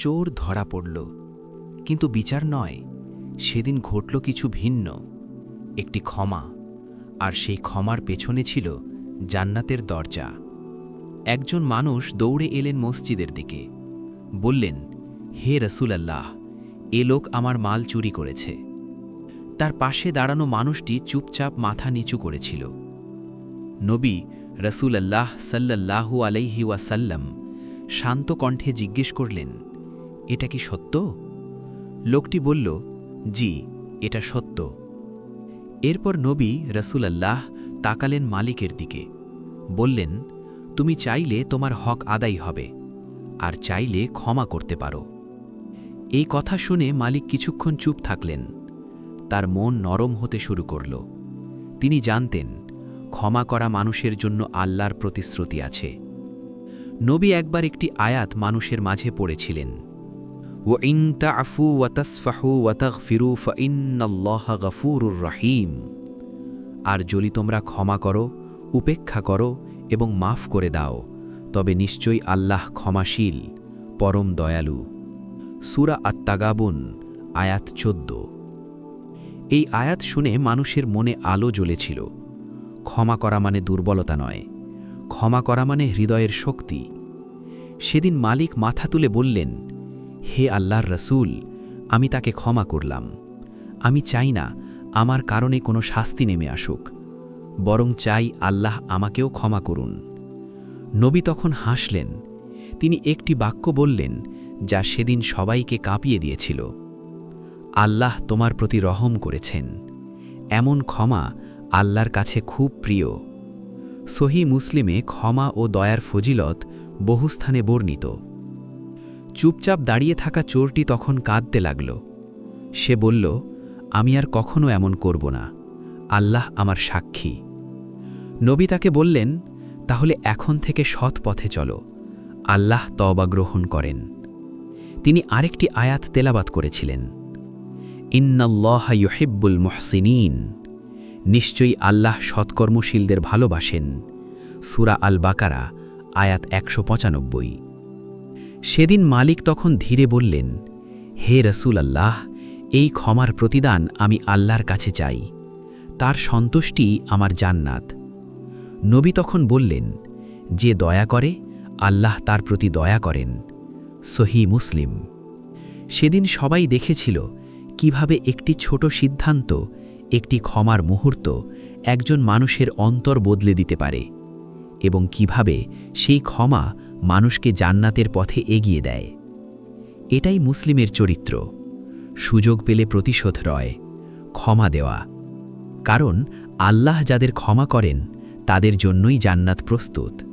চোর ধরা পড়ল। কিন্তু বিচার নয়, সেদিন ঘটল কিছু ভিন্ন। একটি ক্ষমা, আর সেই ক্ষমার পেছনে ছিল জান্নাতের দরজা। একজন মানুষ দৌড়ে এলেন মসজিদের দিকে। বললেন, হে রসুলাল্লাহ, এ লোক আমার মাল চুরি করেছে। তার পাশে দাঁড়ানো মানুষটি চুপচাপ মাথা নিচু করেছিল। নবী রসুলাল্লাহ সাল্লাল্লাহু আলাইহি ওয়াসাল্লাম শান্ত কণ্ঠে জিজ্ঞেস করলেন এটা কি সত্য? লোকটি বলল, জি, এটা সত্য। এরপর নবী রসুলাল্লাহ তাকালেন মালিকের দিকে, বললেন, তুমি চাইলে তোমার হক আদায় হবে, আর চাইলে ক্ষমা করতে পারো। এই কথা শুনে মালিক কিছুক্ষণ চুপ থাকলেন। তার মন নরম হতে শুরু করল। তিনি জানতেন, ক্ষমা করা মানুষের জন্য আল্লাহর প্রতিশ্রুতি আছে। নবী একবার একটি আয়াত মানুষের মাঝে পড়েছিলেন। ও ইনতা আফু ওয়াতাসফাহু ওয়াতাগ ফিরু ফইন্নাল্লাহ গফুরুর রহিম আর যদি তোমরা ক্ষমা করো, উপেক্ষা করো এবং মাফ করে দাও, তবে নিশ্চয়ই আল্লাহ ক্ষমাশীল, পরম দয়ালু। সুরা আত্মাগাবুন আয়াত চোদ্দ। এই আয়াত শুনে মানুষের মনে আলো জ্বলেছিল। ক্ষমা করা মানে দুর্বলতা নয়, ক্ষমা করা মানে হৃদয়ের শক্তি। সেদিন মালিক মাথা তুলে বললেন হে আল্লাহর রসুল, আমি তাকে ক্ষমা করলাম। আমি চাই না আমার কারণে কোনো শাস্তি নেমে আসুক, বরং চাই আল্লাহ আমাকেও ক্ষমা করুন। নবী তখন হাসলেন, তিনি একটি বাক্য বললেন যা সেদিন সবাইকে কাঁপিয়ে দিয়েছিল। আল্লাহ তোমার প্রতি রহম করেছেন, এমন ক্ষমা আল্লাহর কাছে খুব প্রিয়। সহি মুসলিমে ক্ষমা ও দয়ার ফজিলত বহুস্থানে বর্ণিত। চুপচাপ দাঁড়িয়ে থাকা চোরটি তখন কাঁদতে লাগল। সে বলল, আমি আর কখনো এমন করব না। আল্লাহ আমার সাক্ষী। নবী তাকে বললেন, তাহলে এখন থেকে সৎ পথে চলো। আল্লাহ তবা গ্রহণ করেন। তিনি আরেকটি আয়াত তেলাবাত করেছিলেন, ইন্নাল্লাহ ইউহিব্বুল মুহসিনিন। নিশ্চয়ই আল্লাহ সৎকর্মশীলদের ভালোবাসেন। সুরা আল বাকারা আয়াত একশো পঁচানব্বই। সেদিন মালিক তখন ধীরে বললেন, হে রসুল আল্লাহ, এই ক্ষমার প্রতিদান আমি আল্লাহর কাছে চাই। তার সন্তুষ্টি আমার জান্নাত। নবী তখন বললেন, যে দয়া করে, আল্লাহ তার প্রতি দয়া করেন। সহি মুসলিম। সেদিন সবাই দেখেছিল কীভাবে একটি ছোট সিদ্ধান্ত, একটি ক্ষমার মুহূর্ত একজন মানুষের অন্তর বদলে দিতে পারে এবং কীভাবে সেই ক্ষমা মানুষকে জান্নাতের পথে এগিয়ে দেয়। এটাই মুসলিমের চরিত্র। সুযোগ পেলে প্রতিশোধ রয়, ক্ষমা দেওয়া। কারণ আল্লাহ যাদের ক্ষমা করেন, তাদের জন্যই জান্নাত প্রস্তুত।